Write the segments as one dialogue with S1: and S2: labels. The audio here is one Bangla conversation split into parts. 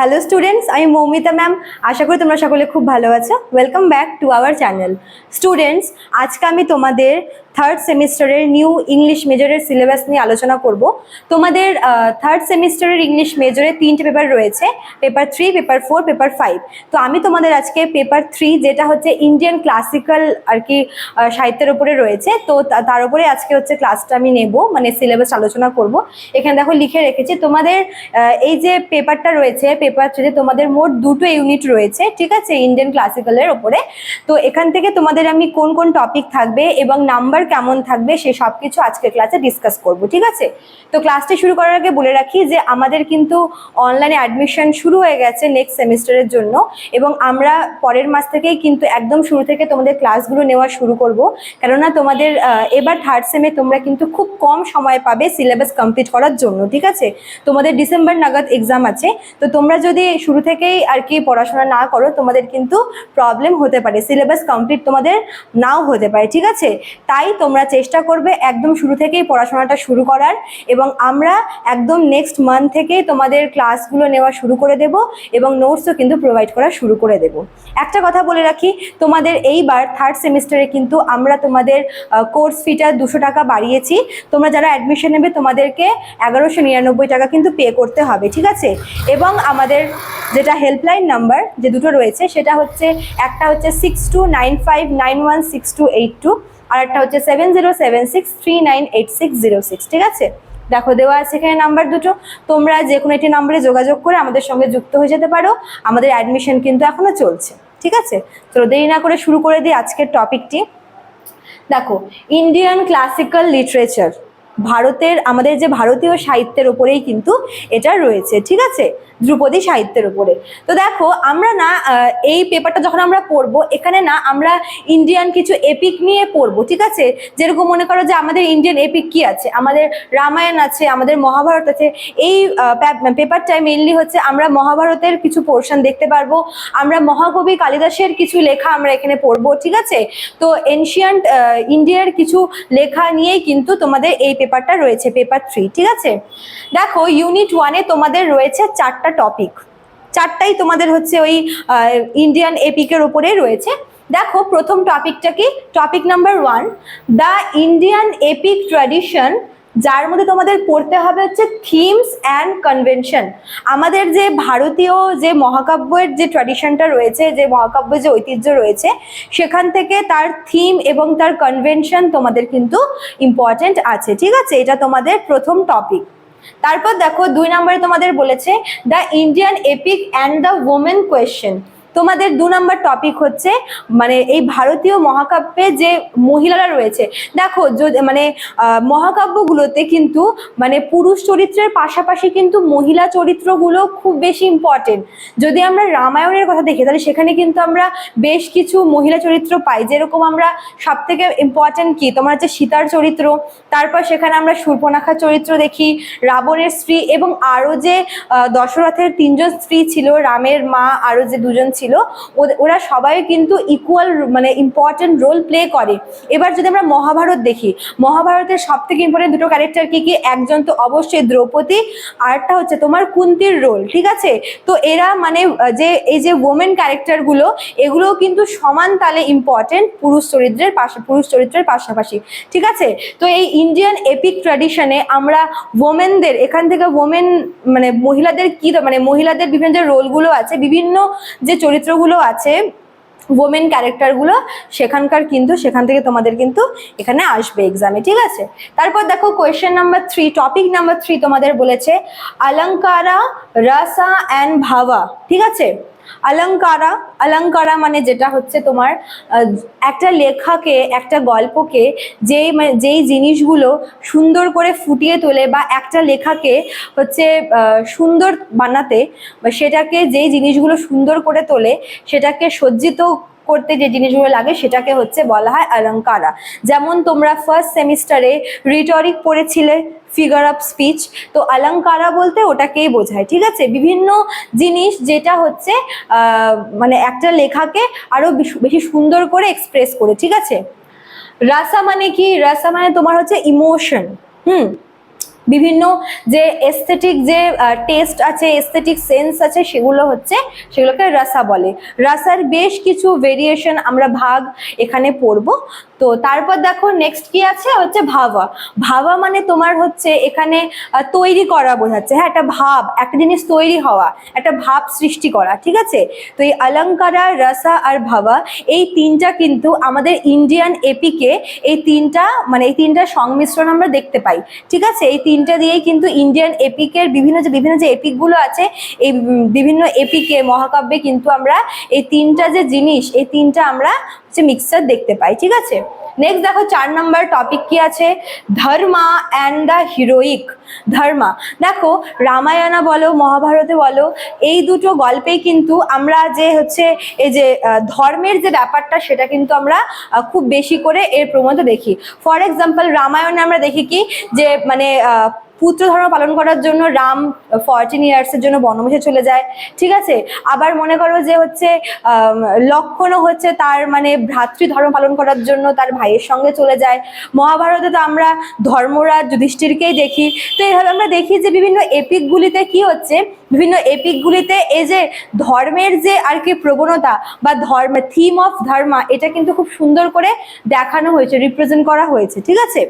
S1: হ্যালো স্টুডেন্টস আমি মৌমিতা ম্যাম আশা করি তোমরা সকলে খুব ভালো আছো। Welcome back to our channel students আজকে আমি তোমাদের থার্ড সেমিস্টারের নিউ ইংলিশ মেজরের সিলেবাস নিয়ে আলোচনা করব। তোমাদের থার্ড সেমিস্টারের ইংলিশ মেজরে তিনটে পেপার রয়েছে paper three paper four paper five তো আমি তোমাদের আজকে পেপার থ্রি যেটা হচ্ছে ইন্ডিয়ান ক্লাসিক্যাল আর কি সাহিত্যের উপরে রয়েছে, তো তার উপরে আজকে হচ্ছে ক্লাসটা আমি নেব মানে সিলেবাস আলোচনা করব। এখানে দেখো লিখে রেখেছি, তোমাদের এই যে পেপারটা রয়েছে পেপার থ্রিতে তোমাদের মোট দুটো ইউনিট রয়েছে, ঠিক আছে ইন্ডিয়ান ক্লাসিক্যালের ওপরে তো এখান থেকে তোমাদের আমি কোন কোন টপিক থাকবে এবং নাম্বার কেমন থাকবে সে সব কিছু আজকে ক্লাসে ডিসকাস করব, ঠিক আছে? তো ক্লাসটি শুরু করার আগে বলে রাখি যে আমাদের কিন্তু অনলাইনে অ্যাডমিশন শুরু হয়ে গেছে নেক্সট সেমিস্টারের জন্য এবং আমরা পরের মাস থেকেই কিন্তু একদম শুরু থেকে তোমাদের ক্লাসগুলো নেওয়া শুরু করব। কেননা তোমাদের এবার থার্ড সেমে তোমরা কিন্তু খুব কম সময় পাবে সিলেবাস কমপ্লিট করার জন্য, ঠিক আছে? তোমাদের ডিসেম্বর নাগাদ এক্সাম আছে, তো তোমরা যদি শুরু থেকেই আর কি পড়াশোনা না করো, তোমাদের কিন্তু প্রবলেম হতে পারে সিলেবাস কমপ্লিট তোমাদের নাও হতে পারে, ঠিক আছে? তাই তোমরা চেষ্টা করবে একদম শুরু থেকেই পড়াশোনাটা শুরু করার এবং আমরা একদম নেক্সট মান্থ থেকেই তোমাদের ক্লাসগুলো নেওয়া শুরু করে দেব এবং নোটসও কিন্তু প্রোভাইড করা শুরু করে দেব। একটা কথা বলে রাখি, তোমাদের এইবার থার্ড সেমিস্টারে কিন্তু আমরা তোমাদের কোর্স ফিটা দুশো টাকা বাড়িয়েছি। তোমরা যারা অ্যাডমিশন নেবে, তোমাদেরকে এগারোশো নিরানব্বই টাকা কিন্তু পে করতে হবে, ঠিক আছে? এবং আমাদের যেটা হেল্পলাইন নাম্বার যে দুটো রয়েছে, সেটা হচ্ছে, একটা হচ্ছে six two nine five nine one six two eight two আর একটা হচ্ছে seven zero seven six three nine eight six zero six ঠিক আছে? দেখো, দেওয়া আছে এখানে নাম্বার দুটো। তোমরা যে কোনো একটি নাম্বারে যোগাযোগ করে আমাদের সঙ্গে যুক্ত হয়ে যেতে পারো। আমাদের অ্যাডমিশন কিন্তু এখনও চলছে, ঠিক আছে? তো দেরি না করে শুরু করে দিই আজকের টপিকটি দেখো ইন্ডিয়ান ক্লাসিক্যাল লিটারেচার ভারতের, আমাদের যে ভারতীয় সাহিত্যের ওপরেই কিন্তু এটা রয়েছে, ঠিক আছে? ধ্রুপদী সাহিত্যের উপরে। তো দেখো, আমরা না এই পেপারটা যখন আমরা পড়ব, এখানে না আমরা ইন্ডিয়ান কিছু এপিক নিয়ে পড়ব, ঠিক আছে? যেরকম মনে করো যে আমাদের ইন্ডিয়ান এপিক কি আছে? আমাদের রামায়ণ আছে, আমাদের মহাভারত আছে। এই পেপারটায় মেনলি হচ্ছে আমরা মহাভারতের কিছু পোর্শন দেখতে পারব। আমরা মহাকবি কালিদাসের কিছু লেখা আমরা এখানে পড়ব, ঠিক আছে? তো এনশিয়ান্ট ইন্ডিয়ার কিছু লেখা নিয়েই কিন্তু তোমাদের এই পেপারটা রয়েছে পেপার থ্রি ঠিক আছে? দেখো ইউনিট ওয়ানে তোমাদের রয়েছে চারটা টপিক চারটাই তোমাদের হচ্ছে ওই ইন্ডিয়ান এপিকের ওপরেই রয়েছে। দেখো, প্রথম টপিকটা কি? Topic number one the Indian epic tradition যার মধ্যে তোমাদের পড়তে হবে হচ্ছে থিমস অ্যান্ড কনভেনশন। আমাদের যে ভারতীয় যে মহাকাব্যের যে ট্র্যাডিশনটা রয়েছে, যে মহাকাব্যের যে ঐতিহ্য রয়েছে, সেখান থেকে তার থিম এবং তার কনভেনশন তোমাদের কিন্তু ইম্পর্ট্যান্ট আছে। ঠিক আছে? এটা তোমাদের প্রথম টপিক তারপর দেখো, দুই নম্বরে তোমাদের বলেছে the Indian epic and the women question তোমাদের দু নম্বর টপিক হচ্ছে মানে এই ভারতীয় মহাকাব্যে যে মহিলারা রয়েছে। দেখো মানে মহাকাব্যগুলোতে কিন্তু মানে পুরুষ চরিত্রের পাশাপাশি কিন্তু মহিলা চরিত্রগুলো খুব বেশি ইম্পর্টেন্ট যদি আমরা রামায়ণের কথা দেখি, তাহলে সেখানে কিন্তু আমরা বেশ কিছু মহিলা চরিত্র পাই। যেরকম আমরা সব থেকে ইম্পর্টেন্ট কি? তোমার হচ্ছে সীতার চরিত্র, তারপর সেখানে আমরা সূর্পনাখার চরিত্র দেখি, রাবণের স্ত্রী এবং আরও যে দশরথের তিনজন স্ত্রী ছিল, রামের মা, আরও যে দুজন ছিল ওরা সবাই কিন্তু ইকুয়াল মানে ইম্পর্টেন্ট রোল প্লে করে। এবার যদি আমরা মহাভারত দেখি, মহাভারতের সব থেকে ইম্পর্টেন্ট দুটো ক্যারেক্টার কি কি? একজন তো অবশ্যই দ্রৌপদী, আরেকটা হচ্ছে তোমার কুন্তির রোল ঠিক আছে? তো এরা মানে যে, এই যে ওমেন ক্যারেক্টারগুলো এগুলোও কিন্তু সমান তালে ইম্পর্টেন্ট পুরুষ চরিত্রের পাশে, পুরুষ চরিত্রের পাশাপাশি, ঠিক আছে? তো এই ইন্ডিয়ান এপিক ট্র্যাডিশনে আমরা ওমেনদের এখান থেকে ওমেন মানে মহিলাদের কি মানে মহিলাদের বিভিন্ন যে রোলগুলো আছে, বিভিন্ন যে চরিত্রগুলো আছে ওমেন ক্যারেক্টারগুলো সেখানকার কিন্তু, সেখান থেকে তোমাদের কিন্তু এখানে আসবে এক্সামে ঠিক আছে? তারপর দেখো question number three topic number three তোমাদের বলেছে, অলঙ্কারা, রাসা অ্যান্ড ভাবা, ঠিক আছে? অলঙ্কারা অলঙ্কারা মানে যেটা হচ্ছে তোমার একটা লেখাকে, একটা গল্পকে, যেই মানে যেই জিনিসগুলো সুন্দর করে ফুটিয়ে তোলে বা একটা লেখাকে হচ্ছে সুন্দর বানাতে সেটাকে যেই জিনিসগুলো সুন্দর করে তোলে, সেটাকে সজ্জিত করতে যে জিনিসগুলো লাগে সেটাকে হচ্ছে বলা হয় অলঙ্কারা। যেমন তোমরা ফার্স্ট সেমিস্টারে রিটরিক পড়েছিলে ফিগার অফ স্পিচ তো অলঙ্কারা বলতে ওটাকেই বোঝায়, ঠিক আছে? বিভিন্ন জিনিস যেটা হচ্ছে মানে একটা লেখাকে আরও বেশ- সুন্দর করে এক্সপ্রেস করে, ঠিক আছে? রাসা মানে কি? রাসা মানে তোমার হচ্ছে ইমোশন হুম? বিভিন্ন যে এস্থেটিক যে টেস্ট আছে এস্থেটিক সেন্স আছে, সেগুলো হচ্ছে সেগুলোকে রাসা বলে। রাসার বেশ কিছু ভেরিয়েশন আমরা ভাগ এখানে পড়ব। তো তারপর দেখো নেক্সট কি আছে? হচ্ছে ভাবা ভাবা মানে তোমার হচ্ছে এখানে তৈরি করা বোঝাচ্ছে। হ্যাঁ একটা ভাব, একটা জিনিস তৈরি হওয়া, একটা ভাব সৃষ্টি করা, ঠিক আছে? তো এই অলঙ্কারা রসা আর ভাবা এই তিনটা কিন্তু আমাদের ইন্ডিয়ান এপিকে এই তিনটা মানে এই তিনটা সংমিশ্রণ আমরা দেখতে পাই, ঠিক আছে? এই তিনটা দিয়েই কিন্তু ইন্ডিয়ান এপিকের বিভিন্ন যে বিভিন্ন যে এপিকগুলো আছে, এই বিভিন্ন এপিকে মহাকাব্যে কিন্তু আমরা এই তিনটা যে জিনিস, এই তিনটা আমরা হচ্ছে মিক্সচার দেখতে পাই, ঠিক আছে? নেক্সট দেখো, চার নম্বর টপিক কি আছে? Dharma and the heroic Dharma. দেখো, রামায়ণা বলো, মহাভারতে বলো, এই দুটো গল্পেই কিন্তু আমরা যে হচ্ছে, এই যে ধর্মের যে ব্যাপারটা, সেটা কিন্তু আমরা খুব বেশি করে এর প্রবণতা দেখি। ফর এক্সাম্পল রামায়ণে আমরা দেখি কি, যে মানে পুত্র ধর্ম পালন করার জন্য রাম ফরটিন ইয়ার্সের জন্য বনবাসে চলে যায়। ঠিক আছে? আবার মনে করো যে হচ্ছে লক্ষণও হচ্ছে তার মানে ভ্রাতৃ ধর্ম পালন করার জন্য তার ভাইয়ের সঙ্গে চলে যায়। মহাভারতে তো আমরা ধর্মরাজ যুধিষ্ঠিরকেই দেখি। তো এইভাবে আমরা দেখি যে বিভিন্ন এপিকগুলিতে কি হচ্ছে? বিভিন্ন এপিকগুলিতে এই যে ধর্মের যে আর কি প্রবণতা বা ধর্ম থিম অফ ধর্মা এটা কিন্তু খুব সুন্দর করে দেখানো হয়েছে রিপ্রেজেন্ট করা হয়েছে। ঠিক আছে?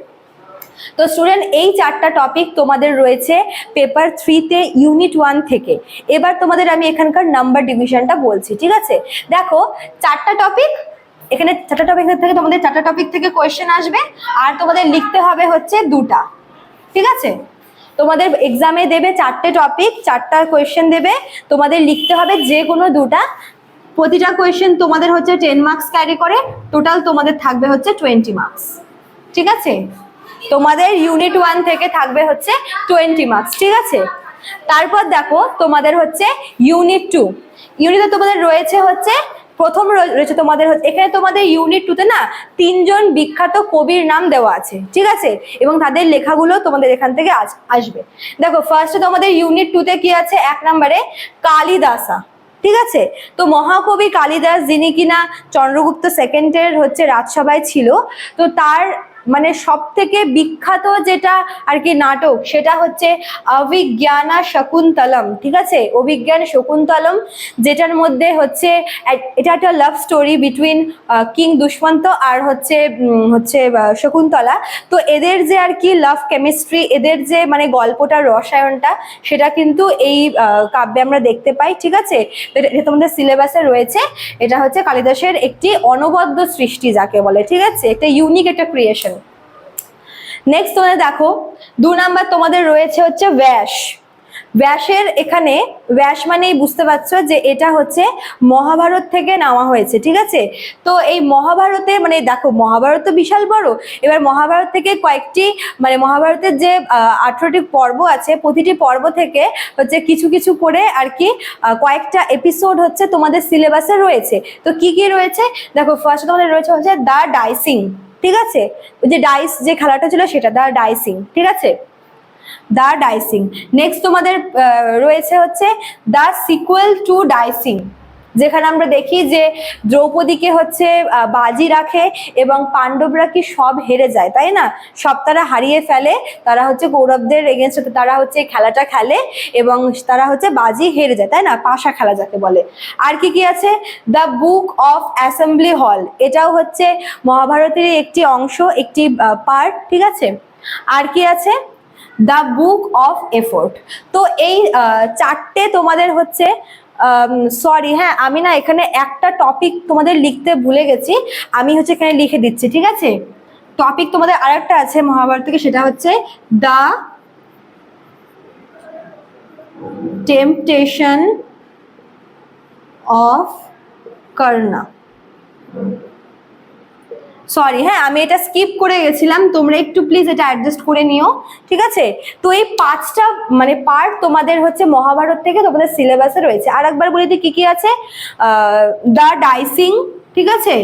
S1: তো স্টুডেন্ট এই চারটা টপিক তোমাদের রয়েছে পেপার থ্রিতে ইউনিট ওয়ান থেকে। এবার তোমাদের আমি এখানকার নাম্বার ডিভিশনটা বলছি, ঠিক আছে? দেখো, চারটা টপিক এখানে চারটা টপিক থেকে তোমাদের চারটা টপিক থেকে কোয়েশ্চেন আসবে, আর তোমাদের লিখতে হবে হচ্ছে দুটা, ঠিক আছে? তোমাদের এক্সামে দেবে চারটে টপিক চারটা কোয়েশ্চেন দেবে, তোমাদের লিখতে হবে যে কোনো দুটা। প্রতিটা কোয়েশ্চেন তোমাদের হচ্ছে টেন মার্কস ক্যারি করে টোটাল তোমাদের থাকবে হচ্ছে টোয়েন্টি মার্কস ঠিক আছে? তোমাদের ইউনিট ওয়ান থেকে থাকবে হচ্ছে টোয়েন্টি মার্কস ঠিক আছে? তারপর দেখো তোমাদের হচ্ছে ইউনিট টু ইউনিটে তোমাদের রয়েছে হচ্ছে, প্রথম রয়ে- রয়েছে তোমাদের এখানে তোমাদের ইউনিট টুতে না তিনজন বিখ্যাত কবির নাম দেওয়া আছে, ঠিক আছে? এবং তাদের লেখাগুলো তোমাদের এখান থেকে আস- আসবে। দেখো ফার্স্টে তোমাদের ইউনিট টুতে কি আছে? এক নম্বরে কালিদাসা, ঠিক আছে? তো মহাকবি কালিদাস যিনি কিনা চন্দ্রগুপ্ত সেকেন্ডের হচ্ছে রাজসভায় ছিল, তো তার মানে সব থেকে বিখ্যাত যেটা আর কি নাটক, সেটা হচ্ছে অভিজ্ঞানা শকুন্তলম, ঠিক আছে? অভিজ্ঞান শকুন্তলম, যেটার মধ্যে হচ্ছে এটা একটা love story between king Dushmanta আর হচ্ছে হচ্ছে শকুন্তলা। তো এদের যে আর কি লাভ কেমিস্ট্রি এদের যে মানে গল্পটার রসায়নটা, সেটা কিন্তু এই কাব্যে আমরা দেখতে পাই, ঠিক আছে? এটা এটা তোমাদের সিলেবাসে রয়েছে। এটা হচ্ছে কালিদাসের একটি অনবদ্য সৃষ্টি, যাকে বলে, ঠিক আছে? একটা ইউনিক একটা ক্রিয়েশন নেক্সট তোমাদের দেখো, দু নাম্বার তোমাদের রয়েছে হচ্ছে ব্যাস ব্যাসের এখানে ব্যাস মানেই বুঝতে পারছ যে এটা হচ্ছে মহাভারত থেকে নেওয়া হয়েছে, ঠিক আছে? তো এই মহাভারতে মানে দেখো, মহাভারত তো বিশাল বড়, এবার মহাভারত থেকে কয়েকটি মানে মহাভারতের যে আঠেরোটি পর্ব আছে, প্রতিটি পর্ব থেকে হচ্ছে কিছু কিছু করে আর কি কয়েকটা এপিসোড হচ্ছে তোমাদের সিলেবাসে রয়েছে। তো কি কি রয়েছে? দেখো ফার্স্ট তোমাদের রয়েছে হচ্ছে দ্য ডাইসিং ঠিক আছে? ওই যে ডাইস যে খেলাটা ছিল সেটা দা ডাইসিং ঠিক আছে? দা ডাইসিং নেক্সট তোমাদের রয়েছে হচ্ছে দা সিকুয়েল টু ডাইসিং যেখানে আমরা দেখি যে দ্রৌপদীকে হচ্ছে বাজি রাখে এবং পাণ্ডবরা কি সব হেরে যায়, তাই না? সব তারা হারিয়ে ফেলে, তারা হচ্ছে কৌরবদের এগেনস্টে তারা হচ্ছে খেলাটা খেলে এবং তারা হচ্ছে বাজি হেরে যায়, তাই না? পাশা খেলা যাকে বলে। আর কি কি আছে? দ্য বুক অফ অ্যাসেম্বলি হল এটাও হচ্ছে মহাভারতের একটি অংশ, একটি পার্ট ঠিক আছে? আর কি আছে? দ্য বুক অফ এফোর্ট তো এই চারটে তোমাদের হচ্ছে সরি হ্যাঁ আমি না এখানে একটা টপিক তোমাদের লিখতে ভুলে গেছি। আমি হচ্ছে এখানে লিখে দিচ্ছি, ঠিক আছে? টপিক তোমাদের আর একটা আছে মহাভারত থেকে, সেটা হচ্ছে the temptation of Karna sorry হ্যাঁ আমি এটা স্কিপ করে গেছিলাম। তোমরা একটু প্লিজ এটা অ্যাডজাস্ট করে নিও, ঠিক আছে? তো এই পাঁচটা মানে পার্ট তোমাদের হচ্ছে মহাভারত থেকে তোমাদের সিলেবাসে রয়েছে। আর একবার বলি দিই, কি কি আছে? দ্য ডাইসিং ঠিক আছে?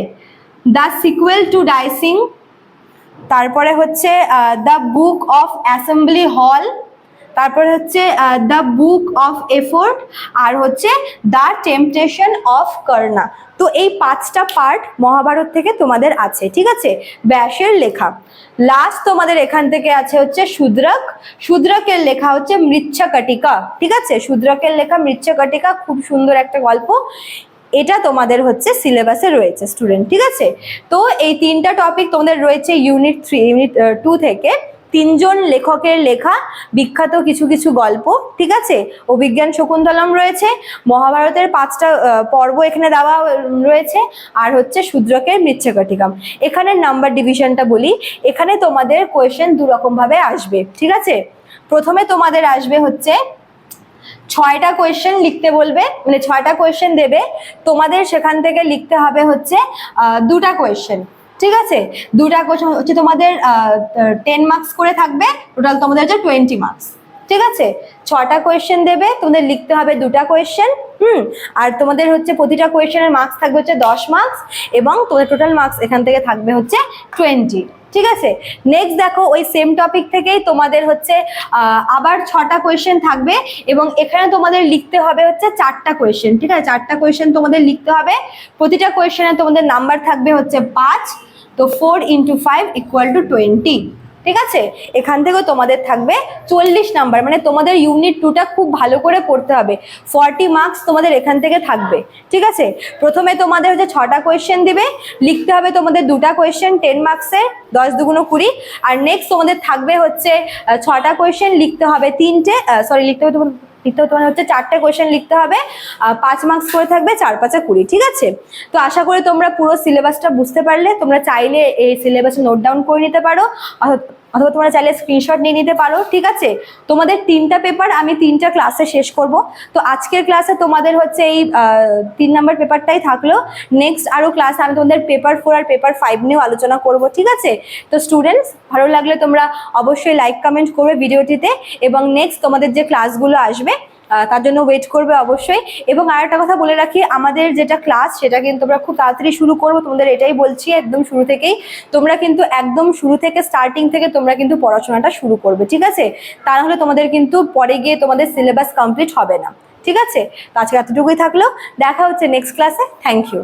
S1: দ্য সিকুয়েল টু ডাইসিং তারপরে হচ্ছে the book of assembly hall তারপর হচ্ছে দ্য বুক অফ এফোর্ট আর হচ্ছে দ্য টেম্পটেশন অফ কর্ণা তো এই পাঁচটা পার্ট মহাভারত থেকে তোমাদের আছে, ঠিক আছে? ব্যাসের লেখা। লাস্ট তোমাদের এখান থেকে আছে হচ্ছে, শূদ্রক। শূদ্রকের লেখা হচ্ছে, মৃচ্ছকটিকা। ঠিক আছে? শূদ্রকের লেখা, মৃচ্ছকটিকা, খুব সুন্দর একটা গল্প। এটা তোমাদের হচ্ছে সিলেবাসে রয়েছে স্টুডেন্ট ঠিক আছে? তো এই তিনটা টপিক তোমাদের রয়েছে ইউনিট থ্রি ইউনিট টু থেকে। তিনজন লেখকের লেখা, বিখ্যাত কিছু কিছু গল্প, ঠিক আছে? অভিজ্ঞান শকুন্তলম রয়েছে, মহাভারতের পাঁচটা পর্ব এখানে দেওয়া রয়েছে, আর হচ্ছে শূদ্রকের মৃচ্ছকটিকাম। এখানে নাম্বার ডিভিশনটা বলি, এখানে তোমাদের কোয়েশ্চেন দু রকম ভাবে আসবে, ঠিক আছে? প্রথমে তোমাদের আসবে হচ্ছে, ছয়টা কোয়েশ্চেন লিখতে বলবে মানে ছয়টা কোয়েশ্চেন দেবে, তোমাদের সেখান থেকে লিখতে হবে হচ্ছে দুটা কোয়েশ্চেন ঠিক আছে? দুটা কোয়েশ্চেন হচ্ছে তোমাদের টেন মার্কস করে থাকবে টোটাল তোমাদের হচ্ছে টোয়েন্টি মার্কস ঠিক আছে? ছটা কোয়েশ্চেন দেবে, তোমাদের লিখতে হবে দুটা কোয়েশ্চেন হুম? আর তোমাদের হচ্ছে প্রতিটা কোয়েশ্চেনের মার্কস থাকবে হচ্ছে দশ মার্কস এবং তোমাদের টোটাল মার্কস এখান থেকে থাকবে হচ্ছে টোয়েন্টি ঠিক আছে? নেক্সট দেখো, ওই সেম টপিক থেকেই তোমাদের হচ্ছে আবার ছটা কোয়েশ্চেন থাকবে, এবং এখানে তোমাদের লিখতে হবে হচ্ছে চারটা কোয়েশ্চেন ঠিক আছে? চারটা কোয়েশ্চেন তোমাদের লিখতে হবে। প্রতিটা কোয়েশ্চেনে তোমাদের নাম্বার থাকবে হচ্ছে পাঁচ তো four into five equal to twenty ঠিক আছে? এখান থেকেও তোমাদের থাকবে চল্লিশ নাম্বার মানে তোমাদের ইউনিট টুটা খুব ভালো করে পড়তে হবে। ফর্টি মার্কস তোমাদের এখান থেকে থাকবে, ঠিক আছে? প্রথমে তোমাদের হচ্ছে ছটা কোয়েশ্চেন দিবে, লিখতে হবে তোমাদের দুটা কোয়েশ্চেন টেন মার্কসের দশ দুগুণ কুড়ি, আর নেক্সট তোমাদের থাকবে হচ্ছে ছটা কোয়েশ্চেন লিখতে হবে তিনটে সরি লিখতে হবে তোমার হবে তোমার হচ্ছে চারটে কোয়েশ্চেন লিখতে হবে। পাঁচ মার্কস করে থাকবে, চার, পাঁচা কুড়ি, ঠিক আছে? তো আশা করি তোমরা পুরো সিলেবাসটা বুঝতে পারলে। তোমরা চাইলে এই সিলেবাসে নোট ডাউন করে নিতে পারো। অথবা- তোমরা চাইলে স্ক্রিনশট নিয়ে নিতে পারো, ঠিক আছে? তোমাদের তিনটা পেপার আমি তিনটা ক্লাসে শেষ করব। তো আজকের ক্লাসে তোমাদের হচ্ছে এই তিন নাম্বার পেপারটাই থাকল। নেক্সট আরও ক্লাসে আমি তোমাদের পেপার ফোর আর পেপার ফাইভ নিয়েও আলোচনা করব, ঠিক আছে? তো স্টুডেন্টস ভালো লাগলে তোমরা অবশ্যই লাইক কমেন্ট করবে ভিডিওটিতে এবং নেক্সট তোমাদের যে ক্লাসগুলো আসবে তার জন্য ওয়েট করবে অবশ্যই। এবং আর একটা কথা বলে রাখি, আমাদের যেটা ক্লাস সেটা কিন্তু আমরা খুব তাড়াতাড়ি শুরু করব। তোমাদের এটাই বলছি একদম শুরু থেকেই। তোমরা কিন্তু একদম শুরু থেকে স্টার্টিং থেকে তোমরা কিন্তু পড়াশোনাটা শুরু করবে, ঠিক আছে? তা নাহলে তোমাদের কিন্তু পরে গিয়ে তোমাদের সিলেবাস কমপ্লিট হবে না, ঠিক আছে? তো আজকে এতটুকুই থাকল। দেখা হচ্ছে নেক্সট ক্লাসে থ্যাংক ইউ